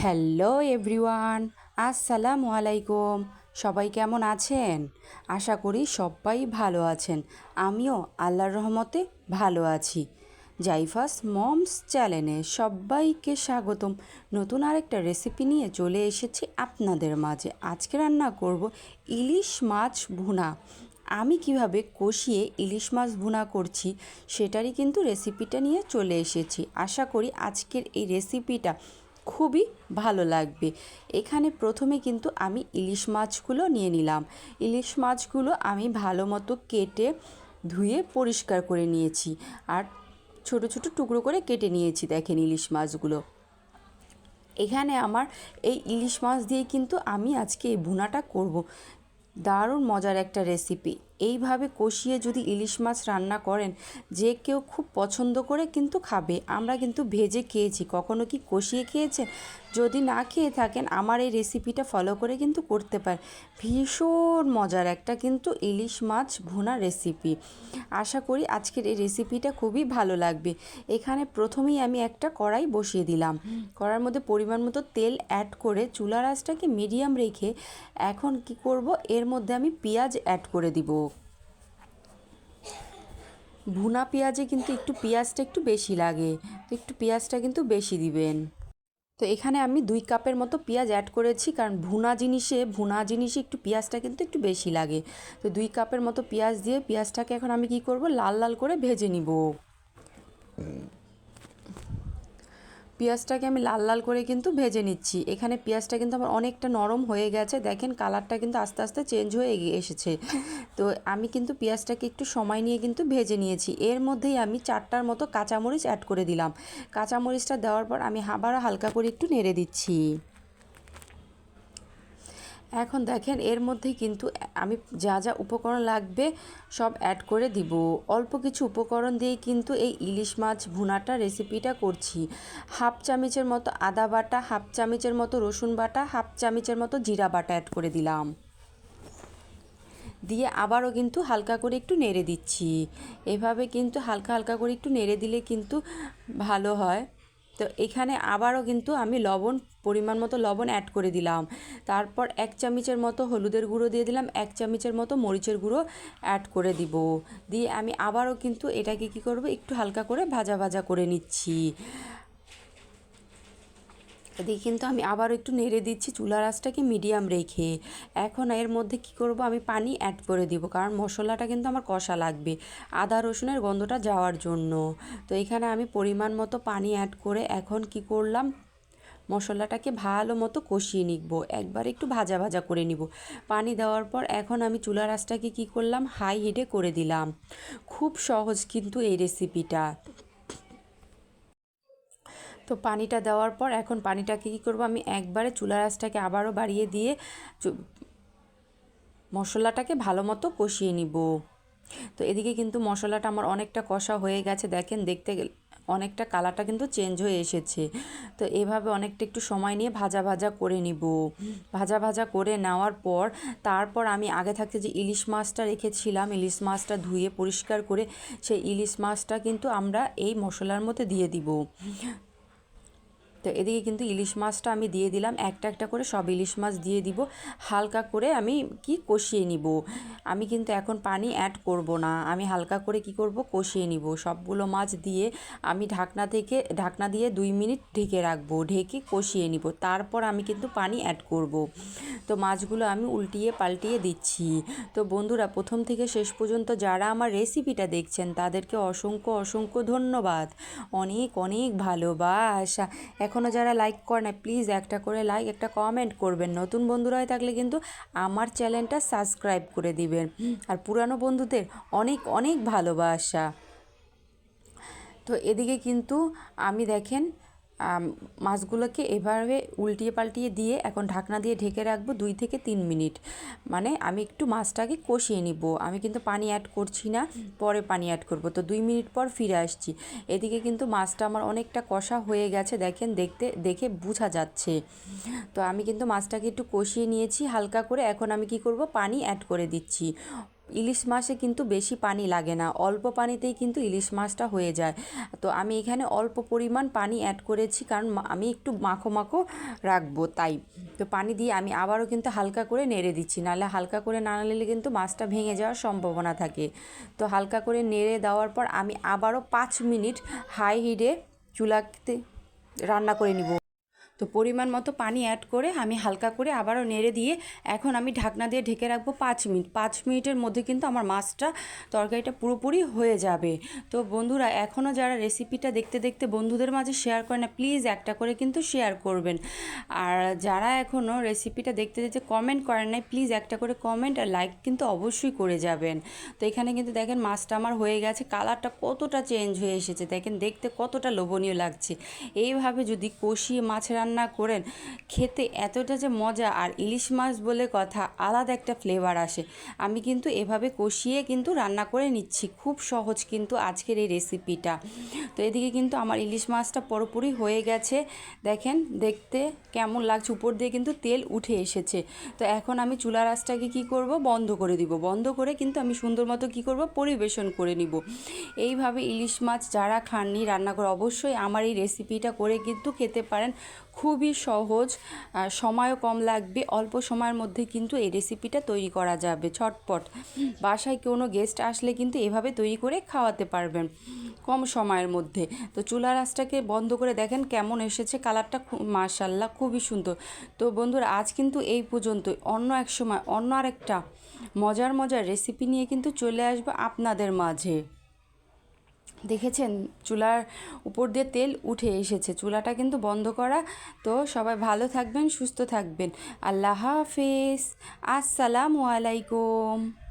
Hello everyone, আসসালামু আলাইকুম। সবাই কেমন আছেন? আশা করি সবাই ভালো আছেন। আমিও আল্লাহর রহমতে ভালো আছি। জাইফাস মমস চ্যানেলে সবাইকে স্বাগতম। নতুন আরেকটা রেসিপি নিয়ে চলে এসেছি আপনাদের মাঝে। আজকে রান্না করব ইলিশ মাছ ভুনা। আমি কীভাবে কষিয়ে ইলিশ মাছ ভুনা করছি সেটারই কিন্তু রেসিপিটা নিয়ে চলে এসেছি। আশা করি আজকের এই রেসিপিটা খুবই ভালো লাগবে। এখানে প্রথমে কিন্তু আমি ইলিশ মাছগুলো নিয়ে নিলাম। ইলিশ মাছগুলো আমি ভালো মতো কেটে ধুয়ে পরিষ্কার করে নিয়েছি। আর ছোট ছোট টুকরো করে কেটে নিয়েছি, দেখেন ইলিশ মাছগুলো। এখানে আমার এই ইলিশ মাছ দিয়ে কিন্তু আমি আজকে এই ভুনাটা করব। দারুণ মজার একটা রেসিপি এইভাবে কষিয়ে যদি ইলিশ মাছ রান্না করেন, যে কেউ খুব পছন্দ করে কিন্তু খাবে। আমরা কিন্তু ভেজে খেয়েছি। কখনো কি কষিয়ে খেয়েছেন? যদি না খেয়ে থাকেন, আমার এই রেসিপিটা ফলো করে কিন্তু করতে পারেন। ভীষণ মজার একটা কিন্তু ইলিশ মাছ ভুনা রেসিপি। আশা করি আজকের এই রেসিপিটা খুবই ভালো লাগবে। এখানে প্রথমেই আমি একটা কড়াই বসিয়ে দিলাম। কড়ার মধ্যে পরিমাণ মতো তেল অ্যাড করে চুলার রাসটাকে মিডিয়াম রেখে এখন কি করব? এর মধ্যে আমি পেঁয়াজ অ্যাড করে দিব। ভুনা পেঁয়াজে কিন্তু একটু পেঁয়াজটা একটু বেশি লাগে তো একটু পেঁয়াজটা কিন্তু বেশি দিবেন। তো এখানে আমি দুই কাপের মতো পেঁয়াজ অ্যাড করেছি, কারণ ভুনা জিনিসে ভুনা জিনিসে একটু পেঁয়াজটা কিন্তু একটু বেশি লাগে। তো দুই কাপের মতো পেঁয়াজ দিয়ে পেঁয়াজটাকে এখন আমি কি করব? লাল লাল করে ভেজে নিব। পেঁয়াজটাকে আমি লাল লাল করে কিন্তু ভেজে নিচ্ছি। এখানে পেঁয়াজটা কিন্তু আমার অনেকটা নরম হয়ে গেছে। দেখেন কালারটা কিন্তু আস্তে আস্তে চেঞ্জ হয়ে এসেছে। তো আমি কিন্তু পেঁয়াজটাকে একটু সময় নিয়ে কিন্তু ভেজে নিয়েছি। এর মধ্যেই আমি চারটার মতো কাঁচামরিচ অ্যাড করে দিলাম। কাঁচামরিচটা দেওয়ার পর আমি আবারও হালকা করে একটু নেড়ে দিচ্ছি। এখন দেখেন, এর মধ্যে কিন্তু আমি যা যা উপকরণ লাগবে সব অ্যাড করে দিব। অল্প কিছু উপকরণ দিয়েই কিন্তু এই ইলিশ মাছ ভুনাটা রেসিপিটা করছি। হাফ চামচের মতো আদা বাটা, হাফ চামচের মতো রসুন বাটা, হাফ চামচের মতো জিরা বাটা অ্যাড করে দিলাম। দিয়ে আবারও কিন্তু হালকা করে একটু নেড়ে দিচ্ছি। এভাবে কিন্তু হালকা হালকা করে একটু নেড়ে দিলে কিন্তু ভালো হয়। তো এখানে আবারও কিন্তু আমি লবণ, পরিমাণ মতো লবণ অ্যাড করে দিলাম। তারপর এক চামচের মতো হলুদের গুঁড়ো দিয়ে দিলাম, এক চামচের মতো মরিচের গুঁড়ো অ্যাড করে দিব। দিয়ে আমি আবারও কিন্তু এটাকে কি করব? একটু হালকা করে ভাজা ভাজা করে নিচ্ছি। এদিকে কিন্তু আমি আবার একটু নেড়ে দিচ্ছি চুলা রাসটাকে মিডিয়াম রেখে। এখন এর মধ্যে কি করব? আমি পানি অ্যাড করে দিব, কারণ মশলাটা কিন্তু আমার কষা লাগবে আদা, রসুনের গন্ধটা যাওয়ার জন্য। তো এখানে আমি পরিমাণ মতো পানি অ্যাড করে এখন কি করলাম? মশলাটাকে ভালো মতো কষিয়ে নিব, একবার একটু ভাজা ভাজা করে নিব। পানি দেওয়ার পর এখন আমি চুলা রাসটাকে কি করলাম? হাই হিটে করে দিলাম। খুব সহজ কিন্তু এই রেসিপিটা তো পানিটা দেওয়ার পর এখন পানিটাকে কী করব, আমি একবারে চুলা রাসটাকে আবারও বাড়িয়ে দিয়ে মশলাটাকে ভালো মতো কষিয়ে নিব। তো এদিকে কিন্তু মশলাটা আমার অনেকটা কষা হয়ে গেছে, দেখেন দেখতে অনেকটা কালারটা কিন্তু চেঞ্জ হয়ে এসেছে। তো এভাবে অনেকটা একটু সময় নিয়ে ভাজা ভাজা করে নিব। ভাজা ভাজা করে নেওয়ার পর তারপর আমি আগে থাকতে যে ইলিশ মাছটা রেখেছিলাম, ইলিশ মাছটা ধুয়ে পরিষ্কার করে সেই ইলিশ মাছটা কিন্তু আমরা এই মশলার মধ্যে দিয়ে দিব। তো এদিকে কিন্তু ইলিশ মাছটা আমি দিয়ে দিলাম। একটা একটা করে সব ইলিশ মাছ দিয়ে দিব। হালকা করে আমি কি কষিয়ে নিব? আমি কিন্তু এখন পানি অ্যাড করব না। আমি হালকা করে কি করব? কষিয়ে নিব। সবগুলো মাছ দিয়ে আমি ঢাকনা থেকে, ঢাকনা দিয়ে দুই মিনিট ঢেকে রাখব। ঢেকে কষিয়ে নিব। তারপর আমি কিন্তু পানি অ্যাড করব। তো মাছগুলো আমি উল্টিয়ে পাল্টিয়ে দিচ্ছি। তো বন্ধুরা, প্রথম থেকে শেষ পর্যন্ত যারা আমার রেসিপিটা দেখছেন, তাদেরকে অসংখ্য অসংখ্য ধন্যবাদ। অনেক অনেক ভালোবাসা। এখনও যারা লাইক করে না প্লিজ একটা করে লাইক একটা কমেন্ট করবেন। নতুন বন্ধুরা হয়ে থাকলে কিন্তু আমার চ্যানেলটা সাবস্ক্রাইব করে দিবেন। আর পুরানো বন্ধুদের অনেক অনেক ভালোবাসা। তো এদিকে কিন্তু আমি দেখেন মাছগুলোকে এভাবে উল্টিয়ে পাল্টিয়ে দিয়ে এখন ঢাকনা দিয়ে ঢেকে রাখব দুই থেকে তিন মিনিট। মানে আমি একটু মাছটাকে কষিয়ে নিব। আমি কিন্তু পানি অ্যাড করছি না, পরে পানি অ্যাড করব। তো দুই মিনিট পর ফিরে আসছি। এদিকে কিন্তু মাছটা আমার অনেকটা কষা হয়ে গেছে, দেখেন দেখতে, দেখে বোঝা যাচ্ছে। তো আমি কিন্তু মাছটাকে একটু কষিয়ে নিয়েছি হালকা করে। এখন আমি কি করব? পানি অ্যাড করে দিচ্ছি। ইলিশ মাছে কিন্তু বেশি পানি লাগে না, অল্প পানিতেই কিন্তু ইলিশ মাছটা হয়ে যায়। তো আমি এখানে অল্প পরিমাণ পানি অ্যাড করেছি, কারণ আমি একটু মাখো মাখো রাখব তাই। তো পানি দিয়ে আমি আবারও কিন্তু হালকা করে নেড়ে দিচ্ছি, নাহলে হালকা করে না নাড়লে কিন্তু মাছটা ভেঙে যাওয়ার সম্ভাবনা থাকে। তো হালকা করে নেড়ে দেওয়ার পর আমি আবারও পাঁচ মিনিট হাই হিটে চুলাতে রান্না করে নিব। তো পরিমাণ মতো পানি অ্যাড করে আমি হালকা করে আবারও নেড়ে দিয়ে এখন আমি ঢাকনা দিয়ে ঢেকে রাখব পাঁচ মিনিট। পাঁচ মিনিটের মধ্যে কিন্তু আমার মাছটা, তরকারিটা পুরোপুরি হয়ে যাবে। তো বন্ধুরা এখনও যারা রেসিপিটা দেখতে দেখতে বন্ধুদের মাঝে শেয়ার করে না প্লিজ একটা করে কিন্তু শেয়ার করবেন। আর যারা এখনও রেসিপিটা দেখতে দেখতে কমেন্ট করেন নাই প্লিজ একটা করে কমেন্ট আর লাইক কিন্তু অবশ্যই করে যাবেন। তো এখানে কিন্তু দেখেন মাছটা আমার হয়ে গেছে কালারটা কতটা চেঞ্জ হয়ে এসেছে। দেখেন দেখতে কতটা লোভনীয় লাগছে। এইভাবে যদি কষিয়ে মাছ রান্না করেন। খেতে এতটা যে মজা আর ইলিশ মাছ বলে কথা, আলাদা একটা ফ্লেভার আসে। আমি কিন্তু এভাবে কষিয়ে কিন্তু রান্না করে নিচ্ছি। খুব সহজ কিন্তু আজকের এই রেসিপিটা তো এদিকে কিন্তু আমার ইলিশ মাছটা পুরোপুরি হয়ে গেছে। দেখেন, দেখতে কেমন লাগছে। উপর দিয়ে কিন্তু তেল উঠে এসেছে। তো এখন আমি চুলা রাসটাকে কি করব? বন্ধ করে দিব। বন্ধ করে কিন্তু আমি সুন্দর মতো কী করব? পরিবেশন করে নিব। এইভাবে ইলিশ মাছ যারা খাননি রান্না করে অবশ্যই আমার এই রেসিপিটা করে কিন্তু খেতে পারেন। খুবই সহজ সময়ও কম লাগবে, অল্প সময়ের মধ্যে কিন্তু এই রেসিপিটা তৈরি করা যাবে ছটপট বাসায় কোনো গেস্ট আসলে কিন্তু এভাবে তৈরি করে খাওয়াতে পারবেন কম সময়ের মধ্যে। তো চুলা রাসটাকে বন্ধ করে দেখেন কেমন এসেছে, কালারটা খুব মার্শাল্লাহ খুবই সুন্দর। তো বন্ধুরা, আজ কিন্তু এই পর্যন্তই। অন্য এক সময় অন্য আরেকটা মজার মজার রেসিপি নিয়ে কিন্তু চলে আসব আপনাদের মাঝে। দেখেছেন? চুলার উপর দিয়ে তেল উঠে এসেছে। চুলাটা কিন্তু বন্ধ করা। তো সবাই ভালো থাকবেন, সুস্থ থাকবেন। আল্লাহ হাফেজ। আসসালামু আলাইকুম।